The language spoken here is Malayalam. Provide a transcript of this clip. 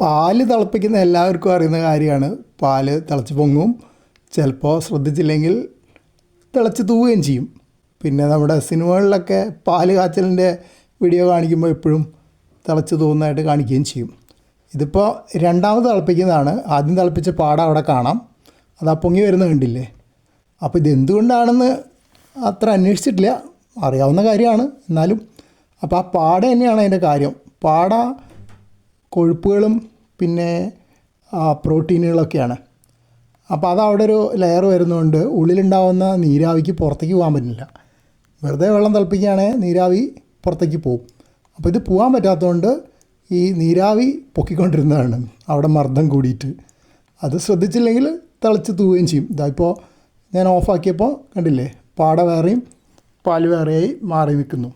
പാൽ തിളപ്പിക്കുന്ന എല്ലാവർക്കും അറിയുന്ന കാര്യമാണ്. പാൽ തിളച്ച് പൊങ്ങും. ചിലപ്പോൾ ശ്രദ്ധിച്ചില്ലെങ്കിൽ തിളച്ച് തൂവുകയും ചെയ്യും. പിന്നെ നമ്മുടെ സിനിമകളിലൊക്കെ പാൽ കാച്ചലിന്റെ വീഡിയോ കാണിക്കുമ്പോൾ എപ്പോഴും തിളച്ച് തൂവുന്നതായിട്ട് കാണിക്കുകയും ചെയ്യും. ഇതിപ്പോൾ രണ്ടാമത് തിളപ്പിക്കുന്നതാണ്. ആദ്യം തിളപ്പിച്ച പാട അവിടെ കാണാം. അത് ആ പൊങ്ങി വരുന്ന കണ്ടില്ലേ? അപ്പോൾ ഇതെന്തുകൊണ്ടാണെന്ന് അത്ര അന്വേഷിച്ചിട്ടില്ല. അറിയാവുന്ന കാര്യമാണ്. എന്നാലും അപ്പോൾ ആ പാട തന്നെയാണ് അതിന്റെ കാര്യം. പാട കൊഴുപ്പുകളും പിന്നെ പ്രോട്ടീനുകളൊക്കെയാണ്. അപ്പോൾ അത് അവിടെ ഒരു ലെയർ വരുന്നതുകൊണ്ട് ഉള്ളിലുണ്ടാവുന്ന നീരാവിക്ക് പുറത്തേക്ക് പോകാൻ പറ്റില്ല. വെറുതെ വെള്ളം തിളപ്പിക്കുകയാണെങ്കിൽ നീരാവി പുറത്തേക്ക് പോകും അപ്പോൾ ഇത് പോകാൻ പറ്റാത്തതുകൊണ്ട് ഈ നീരാവി പൊക്കിക്കൊണ്ടിരുന്നതാണ്. അവിടെ മർദ്ദം കൂടിയിട്ട്. അത് ശ്രദ്ധിച്ചില്ലെങ്കിൽ തിളച്ച് തൂവുകയും ചെയ്യും. ഇതായിപ്പോൾ ഞാൻ ഓഫാക്കിയപ്പോൾ കണ്ടില്ലേ പാട വേറെയും പാൽ വേറെയായി മാറി നിൽക്കുന്നു.